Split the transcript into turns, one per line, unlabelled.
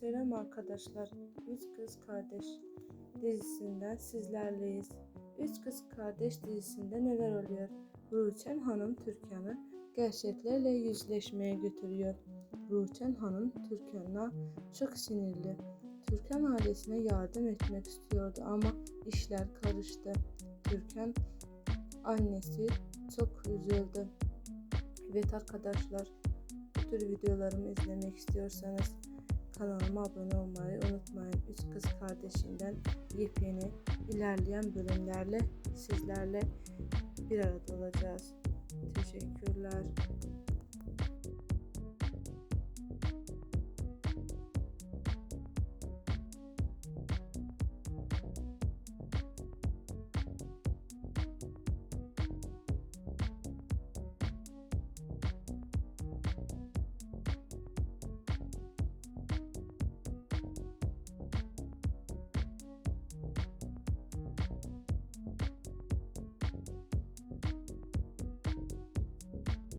Selam arkadaşlar. Üç Kız Kardeş dizisinden sizlerleyiz. Üç Kız Kardeş dizisinde neler oluyor? Ruçen Hanım Türkan'ı gerçeklerle yüzleşmeye götürüyor. Ruçen Hanım Türkan'a çok sinirli. Türkan ailesine yardım etmek istiyordu ama işler karıştı. Türkan annesi çok üzüldü. Evet arkadaşlar bu tür videolarımı izlemek istiyorsanız kanalıma abone olmayı unutmayın. Üç kız kardeşinden yepyeni ilerleyen bölümlerle sizlerle bir arada olacağız. Teşekkürler.